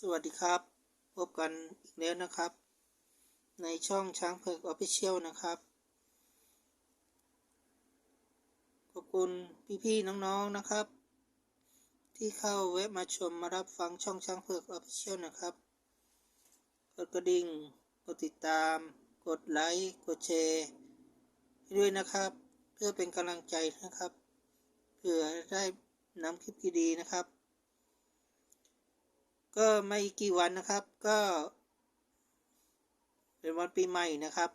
สวัสดีครับ พบกันอีกแล้วนะครับ ในช่องช้างเผือกออฟฟิเชียลนะครับ ขอบคุณพี่ๆน้องๆนะครับ ที่เข้าเว็บมาชมมารับฟังช่องช้างเผือกออฟฟิเชียลนะครับ กดกระดิ่ง กดติดตาม กดไลค์ กดแชร์ให้ด้วยนะครับ เพื่อเป็นกำลังใจนะครับ เพื่อได้นำคลิปดีๆนะครับ ก็ไม่กี่วันนะครับก็ เป็นวันปีใหม่นะครับ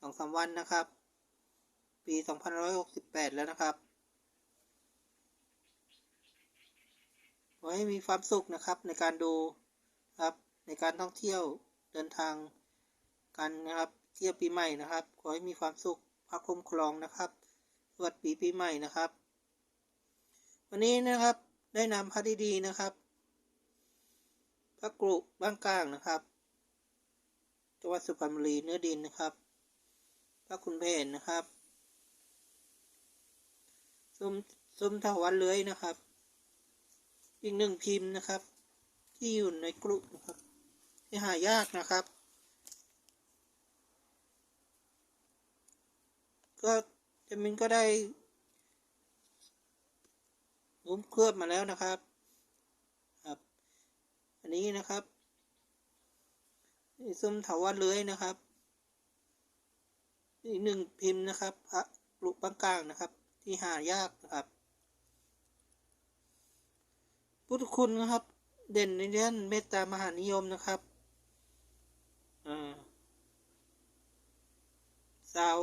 สองสามวันนะครับ ปีสองพันร้อยหกสิบแปดแล้วนะครับขอให้มีความสุขนะครับในการดูครับในการท่องเที่ยวเดินทางกันนะครับเที่ยวปีใหม่นะครับ ขอให้มีความสุขพระคุ้มครองนะครับสวัสดีปีใหม่นะครับ วันนี้นะครับได้นำพระดีๆนะครับ พระกรุบ้างกลางนะครับจังหวัดสุพรรณบุรีเนื้อดินนะครับ พระคุณเพนนะครับซุ้มซุ้มทวันเลื้อยนะครับ อีกหนึ่งพิมพ์นะครับ ที่อยู่ในกรุนะครับ ที่หายากนะครับ ก็จมินก็ได้งุ้มเคลือบมาแล้วนะครับ อันนี้นะครับนี่ซุ้มถาวัลย์เลื้อยนะครับ อีกหนึ่งพิมพ์นะครับพระปลุกบางกลางนะครับ ที่หายากนะครับ พุทธคุณนะครับ เด่นในด้านเมตตามหานิยมนะครับอ่าสาว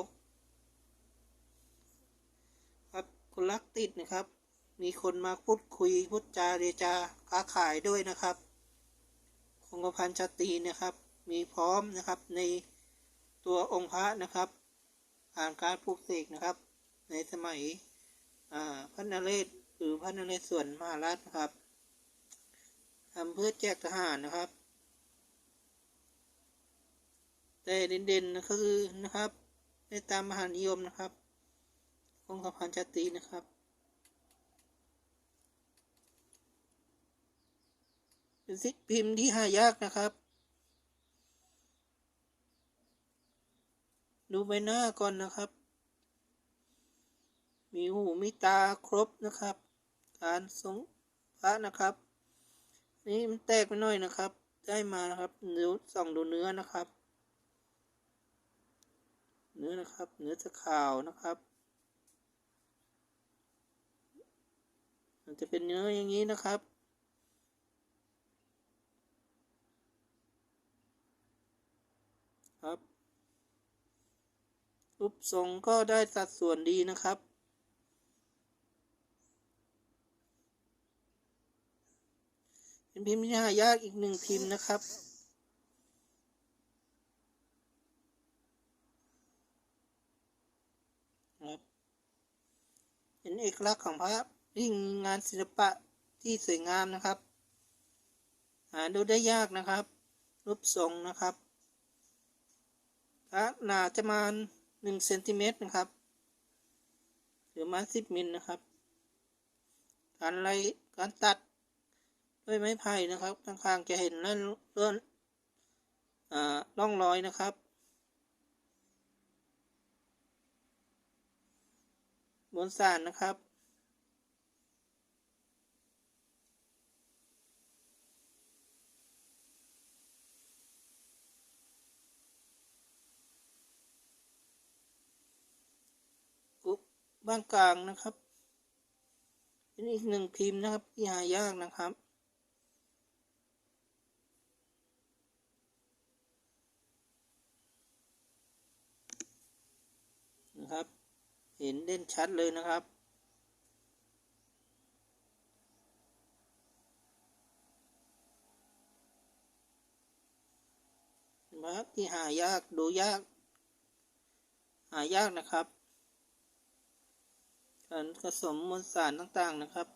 ครับคนรักติดนะครับ มีคนมาพูดคุยพูดจาเรจาค้าขายด้วยนะครับ งกระพันชาตรีนะครับ มีพร้อมนะครับในตัวองค์พระนะครับ ผ่านการปลูกเสกนะครับ ในสมัยพระนเรศหรือพระนเรศส่วนมหาราชนะครับทำเพื่อแจกทหารนะครับ แต่เด่นๆก็คือนะครับในตามมหานิยมนะครับคงกระพันชาตรีนะครับ เป็นสิพิมพ์ที่หายากนะครับ ดูใบหน้าก่อนนะครับ มีหูมีตาครบนะครับ การทรงพระนะครับ นี่มันแตกไปหน่อยนะครับ ได้มานะครับดูส่องดูเนื้อนะครับ เนื้อนะครับ เนื้อจะขาวนะครับมันจะเป็นเนื้ออย่างนี้นะครับ ครับ รูปทรงก็ได้สัดส่วนดีนะครับ เป็นพิมพ์ที่หายากอีกหนึ่งพิมพ์นะครับครับเป็นเอกลักษณ์ของพระยิ่งงานศิลปะที่สวยงามนะครับ หาดูได้ยากนะครับ รูปทรงนะครับ หนาจะมาหนึ่งเซนติเมตรนะครับ หรือมาสิบมิลนะครับ การไล่การตัดด้วยไม้ไผ่นะครับข้างๆจะเห็นเลื่อนเลื่อนอ่าร่องรอยนะครับ บนสารนะครับ กุ๊ บ้านกลางนะครับ เป็นอีกหนึ่งพิมพ์นะครับที่หายากนะครับ นะครับ เห็นเด่นชัดเลยนะครับนะครับที่หายากดูยาก หายากนะครับ การผสมมวลสารต่างๆนะครับ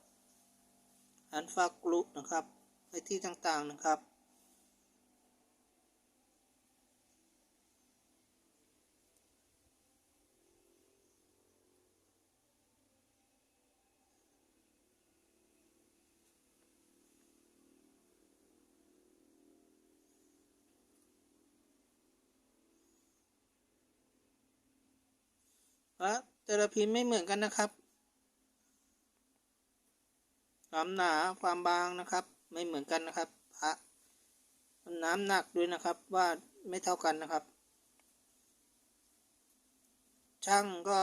อันฟากลุนะครับ ในที่ต่างๆนะครับ พระแต่ละพิมพ์ไม่เหมือนกันนะครับ ความหนาความบางนะครับ ไม่เหมือนกันนะครับพระน้ำหนักด้วยนะครับว่าไม่เท่ากันนะครับ ช่างก็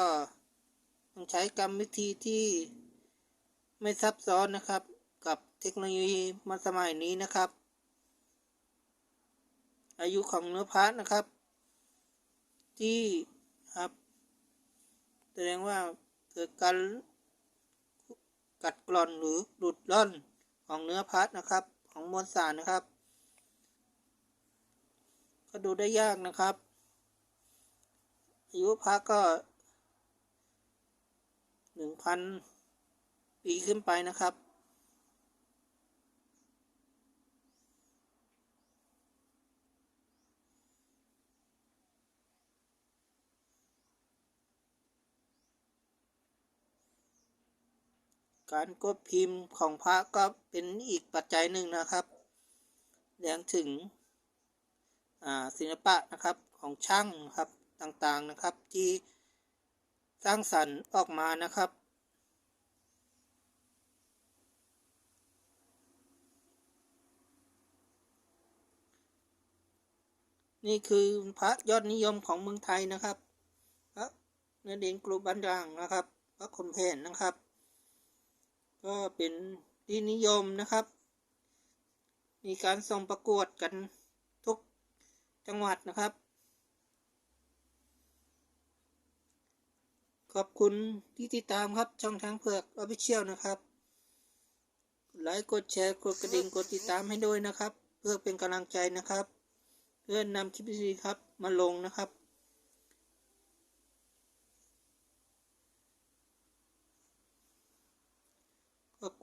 ต้องใช้กรรมวิธีที่ไม่ซับซ้อนนะครับ กับเทคโนโลยีมาสมัยนี้นะครับ อายุของเนื้อพระนะครับ ที่ครับ แสดงว่าเกิดการกัดกร่อนหรือหลุดล่อนของเนื้อพัดนะครับ ของมวลสารนะครับ ก็ดูได้ยากนะครับ อายุพักก็หนึ่งพันปีขึ้นไปนะครับ การกดพิมพ์ของพระก็เป็นอีกปัจจัยหนึ่งนะครับแสดงถึงศิลปะนะครับของช่างครับต่างๆนะครับที่สร้างสรรค์ออกมานะครับ นี่คือพระยอดนิยมของเมืองไทยนะครับพระเนเด่นกรุบันด่างนะครับพระคมเพนนะครับ ก็เป็นที่นิยมนะครับ มีการส่งประกวดกันทุกจังหวัดนะครับ ขอบคุณที่ติดตามครับช่องทางเผือกออฟฟิเชียลนะครับไลค์กดแชร์กดกระดิ่งกดติดตามให้ด้วยนะครับ เพื่อเป็นกำลังใจนะครับ เพื่อนำคลิปดีๆครับมาลงนะครับ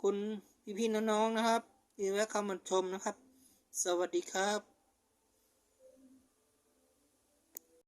คุณพี่ๆน้องๆนะครับที่แวะเข้ามาชมนะครับ สวัสดีครับ